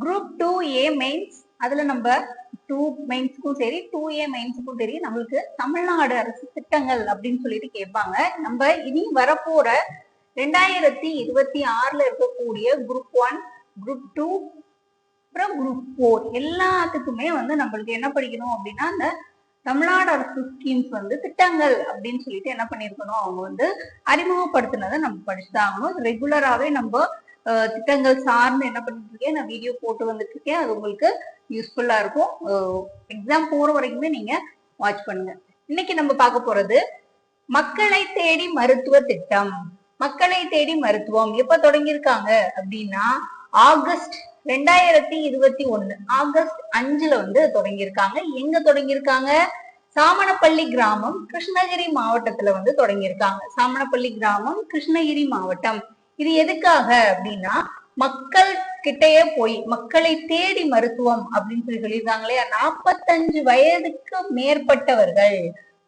Group two ஏ mains அதுல நம்ம two மெயின்ஸ்க்கும் சரி டூ ஏ மெயின்ஸுக்கும் சரி நம்மளுக்கு தமிழ்நாடு அரசு திட்டங்கள் அப்படின்னு சொல்லிட்டு கேட்பாங்க. நம்ம இனி வரப்போற ரெண்டாயிரத்தி இருபத்தி ஆறுல இருக்கக்கூடிய குரூப் ஒன் குரூப் டூ அப்புறம் குரூப் ஃபோர் எல்லாத்துக்குமே வந்து நம்மளுக்கு என்ன படிக்கணும் அப்படின்னா அந்த தமிழ்நாடு அரசு ஸ்கீம்ஸ் வந்து திட்டங்கள் அப்படின்னு சொல்லிட்டு என்ன பண்ணிருக்கணும் அவங்க வந்து அறிமுகப்படுத்தினதை நம்ம படிச்சுதான் ஆகணும். ரெகுலராகவே நம்ம திட்டங்கள் சார்ந்து என்ன பண்ணிட்டு இருக்கேன் நான் வீடியோ போட்டு வந்துட்டு இருக்கேன் அது உங்களுக்கு யூஸ்ஃபுல்லா இருக்கும். எக்ஸாம் போற வரைக்குமே நீங்க வாட்ச் பண்ணுங்க. இன்னைக்கு நம்ம பார்க்க போறது மக்களை தேடி மருத்துவ திட்டம். மக்களை தேடி மருத்துவம். எப்ப தொடங்கியிருக்காங்க அப்படின்னா ஆகஸ்ட் ரெண்டாயிரத்தி இருபத்தி ஒண்ணு ஆகஸ்ட் அஞ்சுல வந்து தொடங்கியிருக்காங்க. எங்க தொடங்கியிருக்காங்க? சாமணப்பள்ளி கிராமம் கிருஷ்ணகிரி மாவட்டத்துல வந்து தொடங்கியிருக்காங்க. சாமணப்பள்ளி கிராமம் கிருஷ்ணகிரி மாவட்டம். இது எதுக்காக அப்படின்னா மக்கள் கிட்டயே போய் மக்களை தேடி மருத்துவம் அப்படின்னு சொல்லி சொல்லியிருக்காங்க இல்லையா நாற்பத்தஞ்சு வயதுக்கு மேற்பட்டவர்கள்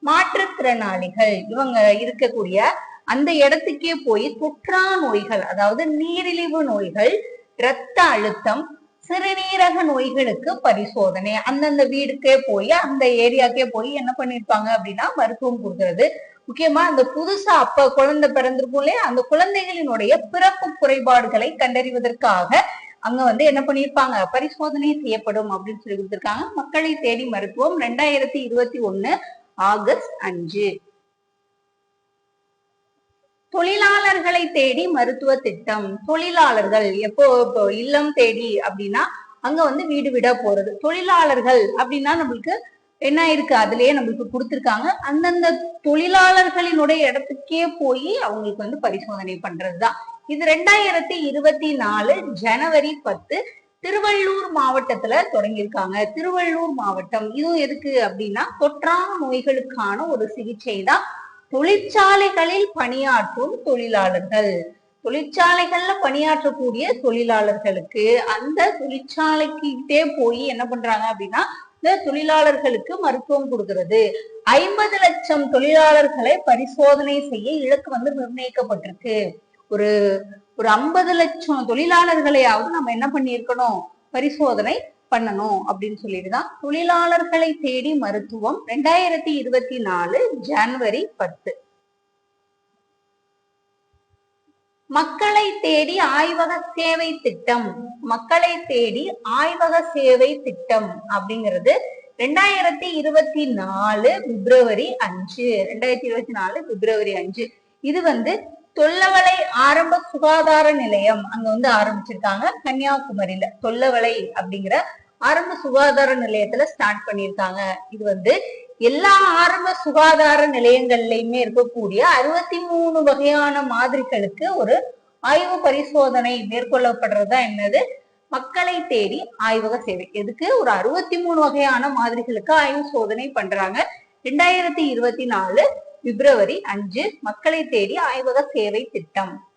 மாற்றுத்திறனாளிகள் இவங்க இருக்கக்கூடிய அந்த இடத்துக்கே போய் தொற்றா நோய்கள் அதாவது நீரிழிவு நோய்கள் இரத்த அழுத்தம் சிறுநீரக நோய்களுக்கு பரிசோதனை அந்தந்த வீடுக்கே போய் அந்த ஏரியாக்கே போய் என்ன பண்ணிருப்பாங்க அப்படின்னா மருத்துவம் கொடுக்கறது. முக்கியமா அந்த புதுசா அப்ப குழந்தை பிறந்திருக்கும் இல்லையா? அந்த குழந்தைகளினுடைய பிறப்பு குறைபாடுகளை கண்டறிவதற்காக அங்க வந்து என்ன பண்ணிருப்பாங்க பரிசோதனை செய்யப்படும் அப்படின்னு சொல்லி கொடுத்திருக்காங்க. மக்களை தேடி மருத்துவம் ரெண்டாயிரத்தி இருபத்தி ஒண்ணு ஆகஸ்ட் அஞ்சு. தொழிலாளர்களை தேடி மருத்துவ திட்டம். தொழிலாளர்கள் எப்போ இப்போ இல்லம் தேடி அப்படின்னா அங்க வந்து வீடு வீடா போறது. தொழிலாளர்கள் அப்படின்னா நம்மளுக்கு என்ன இருக்கு? அதுலயே நம்மளுக்கு கொடுத்துருக்காங்க. அந்தந்த தொழிலாளர்களினுடைய இடத்துக்கே போய் அவங்களுக்கு வந்து பரிசோதனை பண்றதுதான். இது ரெண்டாயிரத்தி இருபத்தி நாலு ஜனவரி பத்து திருவள்ளூர் மாவட்டத்துல தொடங்கியிருக்காங்க. திருவள்ளூர் மாவட்டம். இதுவும் எதுக்கு அப்படின்னா தொற்றான நோய்களுக்கான ஒரு சிகிச்சை தான் தொழிற்சாலைகளில் பணியாற்றும் தொழிலாளர்கள். தொழிற்சாலைகள்ல பணியாற்றக்கூடிய தொழிலாளர்களுக்கு அந்த தொழிற்சாலைக்கிட்டே போய் என்ன பண்றாங்க அப்படின்னா லட்ச தொழிலாளர்களுக்கு மருத்துவம் கொடுக்கிறது. ஐம்பது லட்சம் தொழிலாளர்களை பரிசோதனை செய்ய இலக்கு வந்து நிர்ணயிக்கப்பட்டிருக்கு. ஒரு ஒரு ஐம்பது லட்சம் தொழிலாளர்களையாவது நம்ம என்ன பண்ணியிருக்கணும்? பரிசோதனை பண்ணணும் அப்படின்னு சொல்லிட்டுதான் தொழிலாளர்களை தேடி மருத்துவம் ரெண்டாயிரத்தி இருபத்தி நாலு ஜனவரி பத்து. மக்களை தேடி ஆய்வக சேவை திட்டம் மக்களை தேடி ஆய்வக சேவை திட்டம் அப்படிங்கிறது ரெண்டாயிரத்தி இருபத்தி நாலு பிப்ரவரி அஞ்சு ரெண்டாயிரத்தி இருபத்தி நாலு பிப்ரவரி அஞ்சு. இது வந்து தொல்லவளை ஆரம்ப சுகாதார நிலையம் அங்க வந்து ஆரம்பிச்சிருக்காங்க கன்னியாகுமரியில. தொல்லவளை அப்படிங்கிற ஆரம்ப சுகாதார நிலையத்துல ஸ்டார்ட் பண்ணியிருக்காங்க. இது வந்து எல்லா ஆரம்ப சுகாதார நிலையங்கள்லயுமே இருக்கக்கூடிய அறுபத்தி மூணு வகையான மாதிரிகளுக்கு ஒரு ஆய்வு பரிசோதனை மேற்கொள்ளப்படுறதா என்னது? மக்களை தேடி ஆய்வக சேவை. எதுக்கு? ஒரு அறுபத்தி மூணு வகையான மாதிரிகளுக்கு ஆய்வு சோதனை பண்றாங்க. ரெண்டாயிரத்தி இருபத்தி நாலு பிப்ரவரி அஞ்சு மக்களை தேடி ஆய்வக சேவை திட்டம்.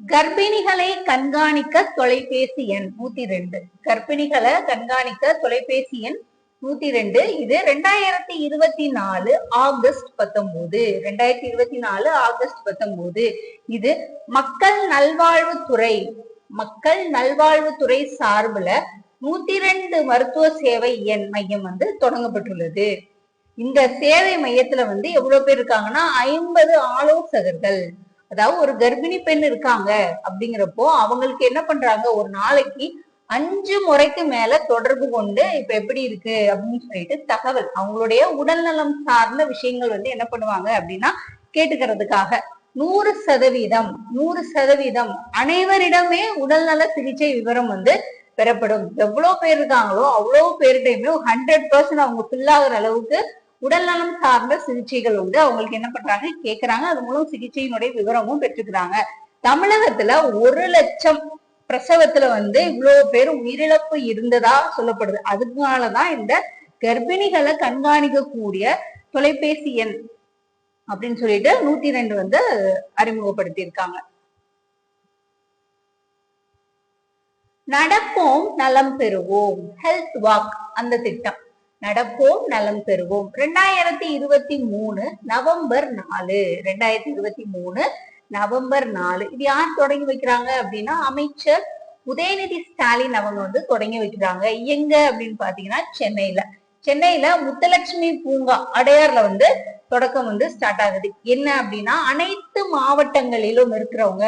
கர்ப்பிணிகளை கண்காணிக்க தொலைபேசி எண் நூத்தி ரெண்டு. கர்ப்பிணிகளை கண்காணிக்க தொலைபேசி எண் நூத்தி ரெண்டு. இது ரெண்டாயிரத்தி இருபத்தி நாலு ஆகஸ்ட் பத்தொன்பது. ரெண்டாயிரத்தி இருபத்தி நாலு ஆகஸ்ட் பத்தொன்பது. இது மக்கள் நல்வாழ்வுத்துறை மக்கள் நல்வாழ்வுத்துறை சார்பில் நூத்தி ரெண்டு மருத்துவ சேவை எண் மையம் வந்து தொடங்கப்பட்டுள்ளது. இந்த சேவை மையத்துல வந்து எவ்வளவு பேர் இருக்காங்கன்னா ஐம்பது ஆலோசகர்கள். அதாவது ஒரு கர்ப்பிணி பெண் இருக்காங்க அப்படிங்கிறப்போ அவங்களுக்கு என்ன பண்றாங்க? ஒரு நாளைக்கு அஞ்சு முறைக்கு மேல தொடர்பு கொண்டு இப்ப எப்படி இருக்கு அப்படின்னு சொல்லிட்டு தகவல் அவங்களுடைய உடல்நலம் சார்ந்த விஷயங்கள் வந்து என்ன பண்ணுவாங்க அப்படின்னா கேட்டுக்கிறதுக்காக. நூறு சதவீதம் நூறு சதவீதம் அனைவரிடமே உடல்நல சிகிச்சை விவரம் வந்து பெறப்படும். எவ்வளவு பேர் இருக்காங்களோ அவ்வளவு பேர்கிட்டயுமே ஹண்ட்ரட் பர்சன்ட் அவங்க ஃபில் ஆகுற அளவுக்கு உடல்நலம் சார்ந்த சிகிச்சைகள் வந்து அவங்களுக்கு என்ன பண்றாங்க? கேக்குறாங்க. அது மூலம் சிகிச்சையினுடைய விவரமும் பெற்றுக்கிறாங்க. தமிழகத்துல ஒரு லட்சம் பிரசவத்துல வந்து இவ்வளவு பேர் உயிரிழப்பு இருந்ததா சொல்லப்படுது. அதனாலதான் இந்த கர்ப்பிணிகளை கண்காணிக்கக்கூடிய தொலைபேசி எண் அப்படின்னு சொல்லிட்டு நூத்தி ரெண்டு வந்து அறிமுகப்படுத்தியிருக்காங்க. நடப்போம் நலம் பெறுவோம். ஹெல்த் வாக் அந்த திட்டம். நடப்போம் நலம் பெறுவோம். ரெண்டாயிரத்தி இருபத்தி மூணு நவம்பர் நாலு. ரெண்டாயிரத்தி இருபத்தி மூணு நவம்பர் நாலு. இது யார் தொடங்கி வைக்கிறாங்க அப்படின்னா அமைச்சர் உதயநிதி ஸ்டாலின் அவங்க வந்து தொடங்கி வைக்கிறாங்க. எங்க அப்படின்னு பாத்தீங்கன்னா சென்னையில. சென்னையில முத்தலட்சுமி பூங்கா அடையார்ல வந்து தொடக்கம் வந்து ஸ்டார்ட் ஆகுது. என்ன அப்படின்னா அனைத்து மாவட்டங்களிலும் இருக்கிறவங்க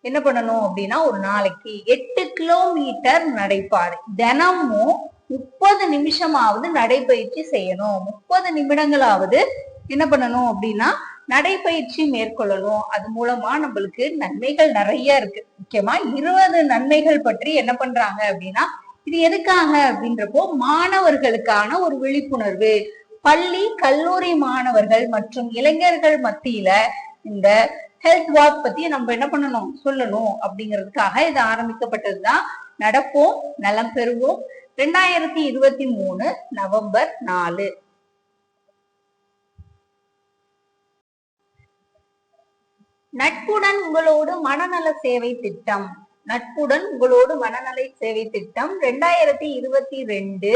என்ன பண்ணணும் அப்படின்னா ஒரு நாளைக்கு எட்டு கிலோமீட்டர் நடைபாதை. தினமும் முப்பது நிமிஷமாவது நடைபயிற்சி செய்யணும். முப்பது நிமிடங்களாவது என்ன பண்ணணும் அப்படின்னா நடைபயிற்சி மேற்கொள்ளணும். அது மூலமா நம்மளுக்கு நன்மைகள் நிறைய இருக்கு. முக்கியமா இருபது நன்மைகள் பற்றி என்ன பண்றாங்க அப்படின்னா இது எதுக்காக அப்படின்றப்போ மாணவர்களுக்கான ஒரு விழிப்புணர்வு. பள்ளி கல்லூரி மாணவர்கள் மற்றும் இளைஞர்கள் மத்தியில இந்த ஹெல்த் வாக் பத்தி நம்ம என்ன பண்ணணும் சொல்லணும் அப்படிங்கிறதுக்காக இது ஆரம்பிக்கப்பட்டதுதான். நடப்போம் நலம் பெறுவோம். ரெண்டாயிரத்தி இருபத்தி மூணு நவம்பர் நாலு. நட்புடன் உங்களோடு மனநல சேவை திட்டம். நட்புடன் உங்களோடு மனநல சேவை திட்டம் ரெண்டாயிரத்தி இருபத்தி ரெண்டு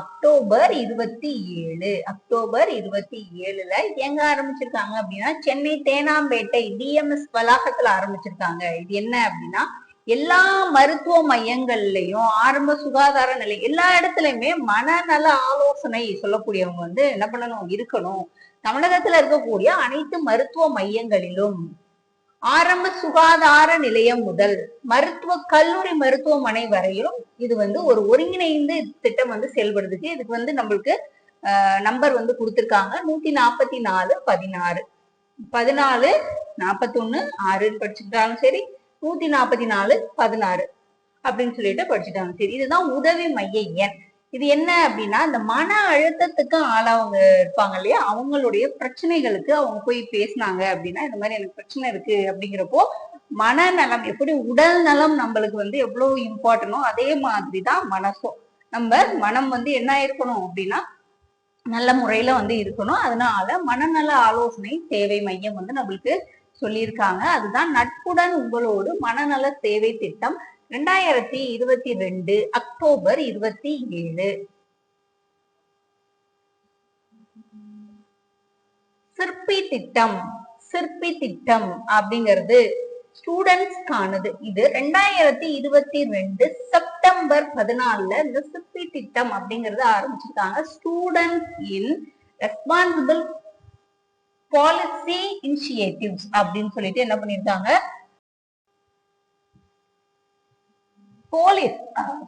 அக்டோபர் இருபத்தி ஏழு. அக்டோபர் இருபத்தி ஏழுல எங்க ஆரம்பிச்சிருக்காங்க அப்படின்னா சென்னை தேனாம்பேட்டை டிஎம்எஸ் வளாகத்துல ஆரம்பிச்சிருக்காங்க. இது என்ன அப்படின்னா எல்லா மருத்துவ மையங்கள்லயும் ஆரம்ப சுகாதார நிலை எல்லா இடத்துலயுமே மனநல ஆலோசனை சொல்லக்கூடியவங்க வந்து என்ன பண்ணணும் இருக்கணும். தமிழகத்துல இருக்கக்கூடிய அனைத்து மருத்துவ மையங்களிலும் ஆரம்ப சுகாதார நிலையம் முதல் மருத்துவ கல்லூரி மருத்துவமனை வரையிலும் இது வந்து ஒரு ஒருங்கிணைந்து திட்டம் வந்து செயல்படுதுக்கு இதுக்கு வந்து நம்மளுக்கு நம்பர் வந்து கொடுத்துருக்காங்க. நூத்தி நாற்பத்தி நாலு பதினாறு. பதினாலு நாற்பத்தி ஒண்ணு ஆறுன்னு படிச்சுக்கிட்டாலும் சரி நூத்தி நாற்பத்தி நாலு பதினாறு அப்படின்னு சொல்லிட்டு படிச்சுட்டாங்க. சரி இதுதான் உதவி மைய எண். இது என்ன அப்படின்னா இந்த மன அழுத்தத்துக்கு ஆளவங்க இருப்பாங்க இல்லையா? அவங்களுடைய பிரச்சனைகளுக்கு அவங்க போய் பேசினாங்க அப்படின்னா இந்த மாதிரி எனக்கு பிரச்சனை இருக்கு அப்படிங்கிறப்போ மனநலம் எப்படி உடல் நலம் நம்மளுக்கு வந்து எவ்வளவு இம்பார்ட்டனோ அதே மாதிரி தான் மனசும். நம்ம மனம் வந்து என்ன இருக்கணும் அப்படின்னா நல்ல முறையில வந்து இருக்கணும். அதனால மனநல ஆலோசனை சேவை மையம் வந்து நம்மளுக்கு சொல்லியிருக்காங்க. அதுதான் நட்புடன் உங்களோடு மனநல சேவை திட்டம் ரெண்டாயிரத்தி இருபத்தி ரெண்டு அக்டோபர் இருபத்தி ஏழு. சிற்பி திட்டம் சிற்பி திட்டம் அப்படிங்கிறது ஸ்டூடெண்ட்ஸ்க்கானது இது ரெண்டாயிரத்தி இருபத்தி ரெண்டு செப்டம்பர் பதினாலுல இந்த சிற்பி திட்டம் அப்படிங்கறது ஆரம்பிச்சிருக்காங்க. Students in responsible policy initiatives அப்படின்னு சொல்லிட்டு என்ன பண்ணிருக்காங்க போலீஸ்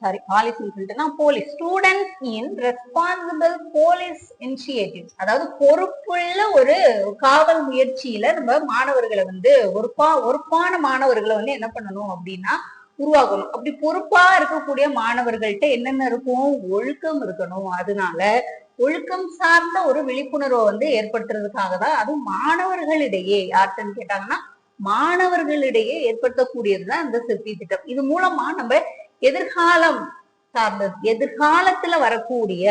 சாரி பாலிசின்னு சொல்லிட்டுனா police students in responsible police initiatives அதாவது பொறுப்புள்ள ஒரு காவல் முயற்சியில நம்ம மாணவர்களை வந்து ஒருப்பா ஒருப்பான மாணவர்களை வந்து என்ன பண்ணணும் அப்படின்னா உருவாக்கணும். அப்படி பொறுப்பா இருக்கக்கூடிய மாணவர்கள்ட்ட என்னென்ன இருக்கும்? ஒழுக்கம் இருக்கணும். அதனால ஒழுக்கம் சார்ந்த ஒரு விழிப்புணர்வை வந்து ஏற்படுத்துறதுக்காக தான் அதுவும் மாணவர்களிடையே யார்கிட்டன்னு கேட்டாங்கன்னா மாணவர்களிடையே ஏற்படுத்தக்கூடியதுதான் இந்த சிற்பி திட்டம். இது மூலமா நம்ம எதிர்காலம் சார்ந்தது எதிர்காலத்துல வரக்கூடிய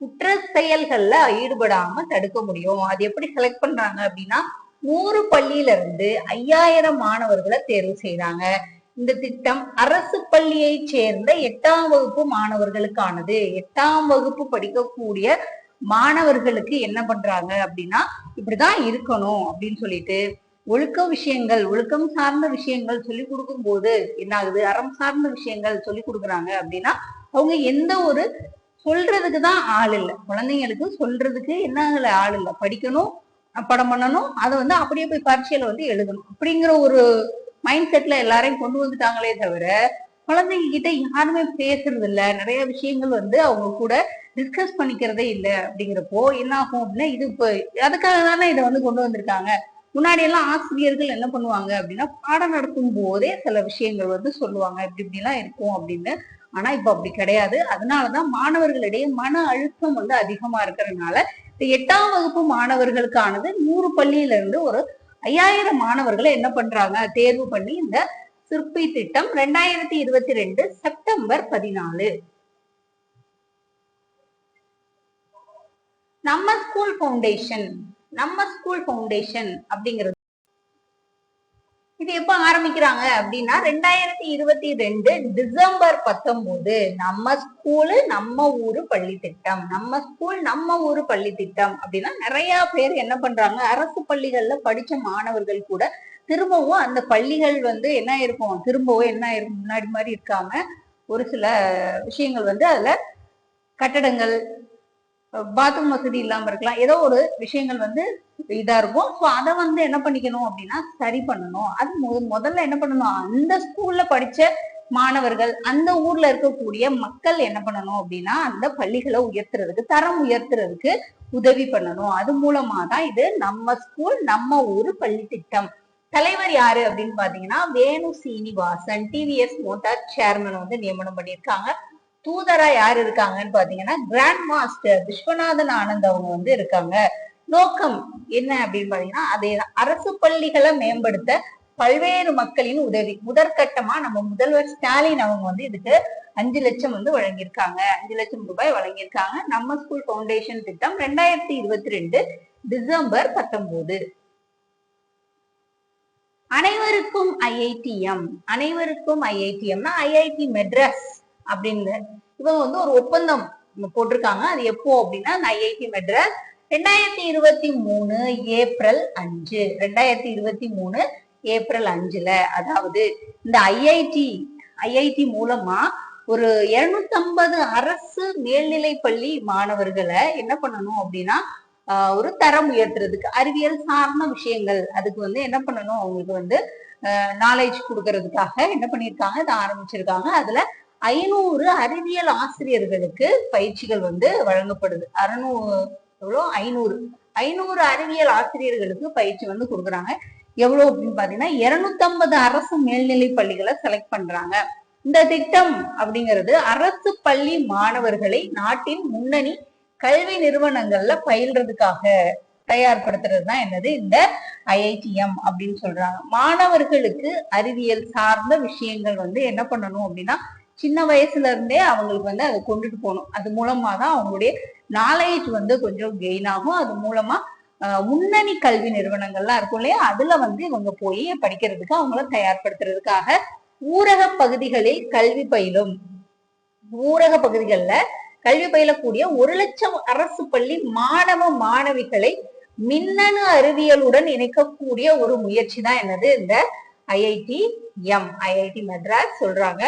குற்ற செயல்கள்ல ஈடுபடாம தடுக்க முடியும். அது எப்படி செலக்ட் பண்றாங்க அப்படின்னா நூறு பள்ளியில இருந்து ஐயாயிரம் மாணவர்களை தேர்வு செய்யறாங்க இந்த திட்டம் அரசு பள்ளியை சேர்ந்த எட்டாம் வகுப்பு மாணவர்களுக்கானது. எட்டாம் வகுப்பு படிக்கக்கூடிய மாணவர்களுக்கு என்ன பண்றாங்க அப்படின்னா இப்படிதான் இருக்கணும் அப்படின்னு சொல்லிட்டு ஒழுக்க விஷயங்கள் ஒழுக்கம் சார்ந்த விஷயங்கள் சொல்லி கொடுக்கும் போது என்ன ஆகுது அறம் சார்ந்த விஷயங்கள் சொல்லி கொடுக்குறாங்க அப்படின்னா அவங்க எந்த ஒரு சொல்றதுக்கு தான் ஆள் இல்லை. குழந்தைங்களுக்கு சொல்றதுக்கு என்ன ஆகல ஆள் இல்லை? படிக்கணும் படம் பண்ணணும் அதை வந்து அப்படியே போய் பரீட்சையில வந்து எழுதணும். அப்படிங்கிற ஒரு மைண்ட் செட்ல எல்லாரையும் கொண்டு வந்துட்டாங்களே தவிர குழந்தைங்க கிட்ட யாருமே பேசுறது இல்ல நிறைய விஷயங்கள் வந்து அவங்க கூட டிஸ்கஸ் பண்ணிக்கிறதே இல்லை. அப்படிங்கிறப்போ என்ன ஆகும் அப்படின்னா இது இப்போ அதுக்காக தானே இதை வந்து கொண்டு வந்திருக்காங்க. முன்னாடி எல்லாம் ஆசிரியர்கள் என்ன பண்ணுவாங்க அப்படின்னா பாடம் நடத்தும் போதே சில விஷயங்கள் வந்து சொல்லுவாங்க. இப்படி இப்படிலாம் இருக்கும் அப்படின்னு. ஆனா இப்ப அப்படி கிடையாது. அதனாலதான் மாணவர்களிடையே மன அழுத்தம் வந்து அதிகமா இருக்கிறதுனால இந்த எட்டாம் வகுப்பு மாணவர்களுக்கானது நூறு பள்ளியில இருந்து ஒரு ஐயாயிரம் மாணவர்களை என்ன பண்றாங்க? தேர்வு பண்ணி இந்த சிற்பி திட்டம் ரெண்டாயிரத்தி இருபத்தி ரெண்டு செப்டம்பர் பதினாலு. நம்ம ஸ்கூல் ஃபவுண்டேஷன் நம்ம ஸ்கூல் ஃபவுண்டேஷன் அப்படிங்கிறது இது எப்ப ஆரம்பிக்கிறாங்க அப்படின்னா ரெண்டாயிரத்தி இருபத்தி ரெண்டு டிசம்பர் பத்தொன்பது. நம்ம ஸ்கூலு நம்ம ஊரு பள்ளி திட்டம் நம்ம ஸ்கூல் நம்ம ஊரு பள்ளி திட்டம் அப்படின்னா நிறைய பேர் என்ன பண்றாங்க அரசு பள்ளிகள்ல படிச்ச மாணவர்கள் கூட திரும்பவும் அந்த பள்ளிகள் வந்து என்ன இருக்கும் திரும்பவும் என்ன இருக்கும் முன்னாடி மாதிரி இருக்காம ஒரு சில விஷயங்கள் வந்து அதுல கட்டடங்கள் பாத்ரூம் வசதி இல்லாம இருக்கலாம். ஏதோ ஒரு விஷயங்கள் வந்து இதா இருக்கும். ஸோ அதை வந்து என்ன பண்ணிக்கணும் அப்படின்னா சரி பண்ணணும். அது முதல்ல என்ன பண்ணணும்? அந்த ஸ்கூல்ல படிச்ச மாணவர்கள் அந்த ஊர்ல இருக்கக்கூடிய மக்கள் என்ன பண்ணணும் அப்படின்னா அந்த பள்ளிகளை உயர்த்துறதுக்கு தரம் உயர்த்துறதுக்கு உதவி பண்ணணும். அது மூலமா தான் இது நம்ம ஸ்கூல் நம்ம ஊர் பள்ளி திட்டம். தலைவர் யாரு அப்படின்னு பாத்தீங்கன்னா Venu Srinivasan TVS motor chairman வந்து நியமனம் பண்ணியிருக்காங்க. தூதரா யார் இருக்காங்கன்னு பாத்தீங்கன்னா கிராண்ட் மாஸ்டர் விஸ்வநாதன் ஆனந்த் அவங்க வந்து இருக்காங்க. நோக்கம் என்ன அப்படின்னு பாத்தீங்கன்னா அதே தான். அரசு பள்ளிகளை மேம்படுத்த பல்வேறு மக்களின் உதவி. முதற்கட்டமா நம்ம முதல்வர் ஸ்டாலின் அவங்க வந்து இதுக்கு அஞ்சு லட்சம் வந்து வழங்கியிருக்காங்க. அஞ்சு லட்சம் ரூபாய் வழங்கியிருக்காங்க. நம்ம ஸ்கூல் ஃபவுண்டேஷன் திட்டம் ரெண்டாயிரத்தி இருபத்தி ரெண்டு டிசம்பர் பத்தொன்பது. அனைவருக்கும் ஐஐடிஎம். அனைவருக்கும் ஐஐடிஎம்னா ஐஐடி மெட்ராஸ் அப்படின்னு. இவங்க வந்து ஒரு ஒப்பந்தம் போட்டிருக்காங்க. அது எப்போ அப்படின்னா ஐஐடி மெட்ராஸ் ரெண்டாயிரத்தி இருபத்தி மூணு ஏப்ரல் அஞ்சு. ரெண்டாயிரத்தி இருபத்தி மூணு ஏப்ரல் அஞ்சுல. அதாவது இந்த ஐஐடி ஐஐடி மூலமா ஒரு 250 அரசு மேல்நிலை பள்ளி மாணவர்களை என்ன பண்ணணும் அப்படின்னா ஒரு தரம் உயர்த்துறதுக்கு அறிவியல் சார்ந்த விஷயங்கள். அதுக்கு வந்து என்ன பண்ணணும்? அவங்களுக்கு வந்து நாலேஜ் கொடுக்கறதுக்காக என்ன பண்ணியிருக்காங்க? இதை ஆரம்பிச்சிருக்காங்க. அதுல ஐநூறு அறிவியல் ஆசிரியர்களுக்கு பயிற்சிகள் வந்து வழங்கப்படுது. அறுநூறு எவ்வளோ? ஐநூறு. ஐநூறு அறிவியல் ஆசிரியர்களுக்கு பயிற்சி வந்து கொடுக்குறாங்க. எவ்வளவு அப்படின்னு பாத்தீங்கன்னா 250 அரசு மேல்நிலை பள்ளிகளை செலக்ட் பண்றாங்க. இந்த திட்டம் அப்படிங்கிறது அரசு பள்ளி மாணவர்களை நாட்டின் முன்னணி கல்வி நிறுவனங்கள்ல பயில்றதுக்காக தயார்படுத்துறது தான் என்னது? இந்த ஐஐடிஎம் அப்படின்னு சொல்றாங்க. மாணவர்களுக்கு அறிவியல் சார்ந்த விஷயங்கள் வந்து என்ன பண்ணணும் அப்படின்னா சின்ன வயசுல இருந்தே அவங்களுக்கு வந்து அதை கொண்டுட்டு போகணும். அது மூலமா தான் அவங்களுடைய நாலேஜ் வந்து கொஞ்சம் கெயின் ஆகும். அது மூலமா முன்னணி கல்வி நிறுவனங்கள்லாம் இருக்கும் இல்லையா? அதுல வந்து இவங்க போய் படிக்கிறதுக்கு அவங்கள தயார்படுத்துறதுக்காக ஊரக பகுதிகளில் கல்வி பயிலும். ஊரக பகுதிகளில் கல்வி பயிலக்கூடிய ஒரு லட்சம் அரசு பள்ளி மாணவ மாணவிகளை மின்னணு அறிவியலுடன் இணைக்கக்கூடிய ஒரு முயற்சி தான் என்னது? இந்த ஐஐடி எம் ஐஐடி மெட்ராஸ் சொல்றாங்க.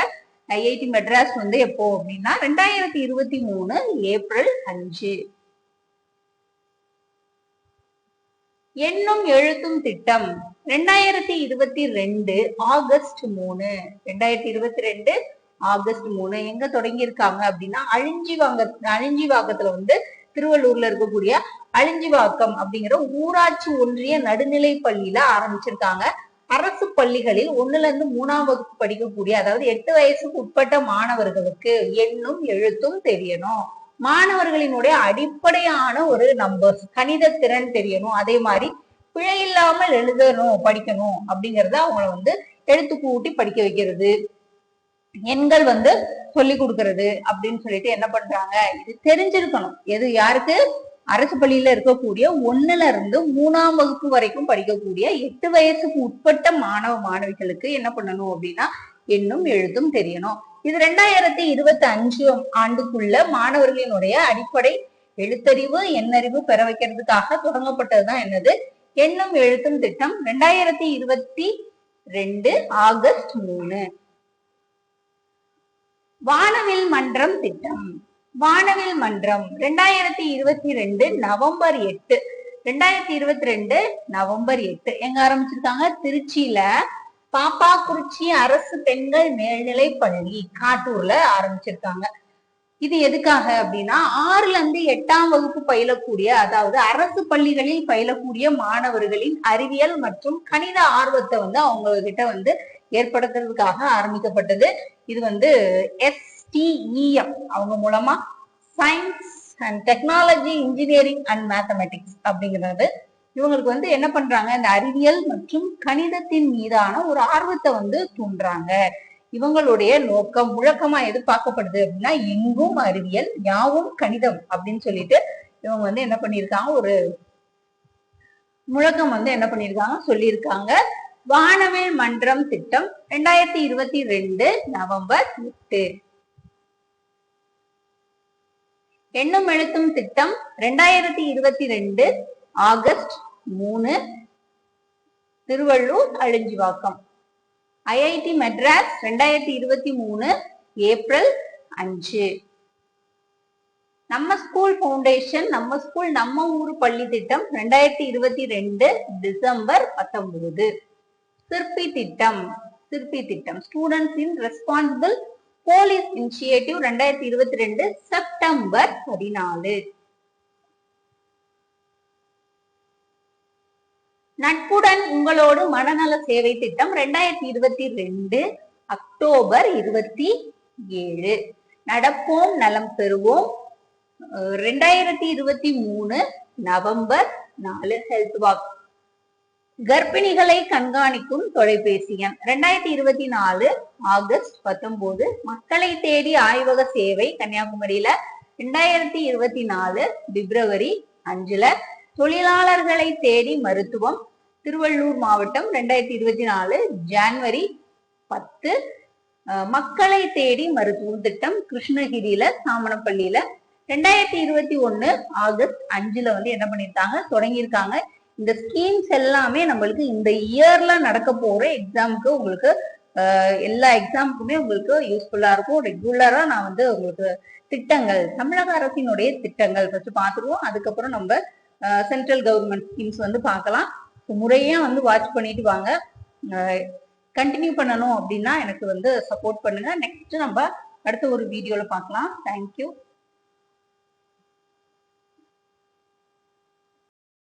ஐஐடி மெட்ராஸ் வந்து எப்போ அப்படின்னா ரெண்டாயிரத்தி இருபத்தி மூணு ஏப்ரல் அஞ்சு. எண்ணும் எழுத்தும் திட்டம் ரெண்டாயிரத்தி இருபத்தி ரெண்டு ஆகஸ்ட் மூணு. ரெண்டாயிரத்தி இருபத்தி ரெண்டு ஆகஸ்ட் மூணு. எங்க தொடங்கியிருக்காங்க அப்படின்னா அழிஞ்சிவாங்க அழிஞ்சிவாக்கத்துல வந்து திருவள்ளூர்ல இருக்கக்கூடிய அழிஞ்சிவாக்கம் அப்படிங்கிற ஊராட்சி ஒன்றிய நடுநிலை பள்ளியில ஆரம்பிச்சிருக்காங்க. அரசு பள்ளிகளில் ஒண்ணுல இருந்து மூணாம் வகுப்பு படிக்கக்கூடிய அதாவது எட்டு வயசுக்கு உட்பட்ட மாணவர்களுக்கு எண்ணும் எழுத்தும் தெரியணும். மாணவர்களினுடைய அடிப்படையான ஒரு நம்பர்ஸ் கணித திறன் தெரியணும். அதே மாதிரி பிழை இல்லாமல் எழுதணும் படிக்கணும் அப்படிங்கறத அவங்கள வந்து எழுத்து கூட்டி படிக்க வைக்கிறது. எண்கள் வந்து சொல்லி கொடுக்கறது அப்படின்னு சொல்லிட்டு என்ன பண்றாங்க? இது தெரிஞ்சிருக்கணும். எது யாருக்கு? அரசு பள்ளியில இருக்கக்கூடிய ஒண்ணுல இருந்து மூணாம் வகுப்பு வரைக்கும் படிக்கக்கூடிய எட்டு வயசுக்கு உட்பட்ட மாணவ மாணவிகளுக்கு என்ன பண்ணணும் அப்படின்னா எண்ணும் எழுத்தும் தெரியணும். இது ரெண்டாயிரத்தி இருபத்தி அஞ்சு ஆண்டுக்குள்ள மாணவர்களினுடைய அடிப்படை எழுத்தறிவு எண்ணறிவு பெற வைக்கிறதுக்காக தொடங்கப்பட்டதுதான் என்னது? எண்ணும் எழுத்தும் திட்டம். ரெண்டாயிரத்தி இருபத்தி ரெண்டு ஆகஸ்ட் மூணு. வானவில் மன்றம் திட்டம். வானவில் மன்றம். ரெண்டாயிரத்தி இருபத்தி ரெண்டு நவம்பர் எட்டு. ரெண்டாயிரத்தி இருபத்தி ரெண்டு நவம்பர் எட்டு. எங்க ஆரம்பிச்சிருக்காங்க? திருச்சியில பாப்பாக்குறிச்சி அரசு பெண்கள் மேல்நிலை பள்ளி காட்டூர்ல ஆரம்பிச்சிருக்காங்க. இது எதுக்காக அப்படின்னா ஆறுல இருந்து எட்டாம் வகுப்பு பயிலக்கூடிய அதாவது அரசு பள்ளிகளில் பயிலக்கூடிய மாணவர்களின் அறிவியல் மற்றும் கணித ஆர்வத்தை வந்து அவங்க கிட்ட வந்து ஏற்படுத்துறதுக்காக ஆரம்பிக்கப்பட்டது. இது வந்து எஸ் டிஇஎம் அவங்க மூலமா science and technology engineering and mathematics அப்படிங்கிறது இவங்களுக்கு வந்து என்ன பண்றாங்க? இந்த அறிவியல் மற்றும் கணிதத்தின் மீதான ஒரு ஆர்வத்தை வந்து தூண்டுறாங்க. இவங்களுடைய நோக்கம் முழக்கமா எது பார்க்கப்படுது அப்படின்னா எங்கும் அறிவியல் யாவும் கணிதம் அப்படின்னு சொல்லிட்டு இவங்க வந்து என்ன பண்ணியிருக்காங்க? ஒரு முழக்கம் வந்து என்ன பண்ணியிருக்காங்க? சொல்லியிருக்காங்க. வானவில் மன்றம் திட்டம் ரெண்டாயிரத்தி இருபத்தி ரெண்டு நவம்பர் எட்டு. எண்ணும் எழுத்தும் திட்டம் ரெண்டாயிரத்தி இருபத்தி ரெண்டு ஆகஸ்ட் மூணு திருவள்ளூர் அழிஞ்சிவாக்கம். ஐஐடி மெட்ராஸ் ரெண்டாயிரத்தி இருபத்தி மூணு ஏப்ரல் அஞ்சு. நம்ம ஸ்கூல் ஃபவுண்டேஷன் நம்ம ஸ்கூல் நம்ம ஊர் பள்ளி திட்டம் ரெண்டாயிரத்தி இருபத்தி ரெண்டு டிசம்பர் பத்தொன்பது. சிற்பி திட்டம் சிற்பி திட்டம். Students in responsible police initiative ரெண்டாயிரத்தி இருபத்தி ரெண்டு செப்டம்பர் பதினாலு. நட்புடன் உங்களோடு மனநல சேவை திட்டம் ரெண்டாயிரத்தி இருபத்தி ரெண்டு அக்டோபர் இருபத்தி ஏழு. நடப்போம் நலம் பெறுவோம். ரெண்டாயிரத்தி இருபத்தி மூணு நவம்பர் நாலு. ஹெல்த் வாக் கர்ப்பிணிகளை கண்காணிக்கும் தொலைபேசி எண் ரெண்டாயிரத்தி இருபத்தி நாலு ஆகஸ்ட் பத்தொன்பது மக்களை தேடி ஆய்வக சேவை கன்னியாகுமரியில ரெண்டாயிரத்தி இருபத்தி நாலு பிப்ரவரி அஞ்சுல தொழிலாளர்களை தேடி மருத்துவம் திருவள்ளூர் மாவட்டம் ரெண்டாயிரத்தி இருபத்தி நாலு ஜான்வரி பத்து. மக்களை தேடி மருத்துவம் திட்டம் கிருஷ்ணகிரியில சாமணப்பள்ளியில ரெண்டாயிரத்தி இருபத்தி ஒண்ணு ஆகஸ்ட் அஞ்சுல வந்து என்ன பண்ணிருக்காங்க? தொடங்கியிருக்காங்க. இந்த ஸ்கீம்ஸ் எல்லாமே நம்மளுக்கு இந்த இயர்ல நடக்க போற எக்ஸாமுக்கு உங்களுக்கு எல்லா எக்ஸாமுக்குமே உங்களுக்கு யூஸ்ஃபுல்லா இருக்கும். ரெகுலரா நான் வந்து உங்களுக்கு திட்டங்கள் தமிழக அரசினுடைய திட்டங்கள் ஃபர்ஸ்ட் பார்த்துருவோம் அதுக்கப்புறம் நம்ம சென்ட்ரல் கவர்மெண்ட் ஸ்கீம்ஸ் வந்து பார்க்கலாம் முறையா வந்து வாட்ச் பண்ணிட்டு வாங்க. கண்டினியூ பண்ணணும் அப்படின்னா எனக்கு வந்து சப்போர்ட் பண்ணுங்க. நெக்ஸ்ட் நம்ம அடுத்த ஒரு வீடியோல பார்க்கலாம் தேங்க்யூ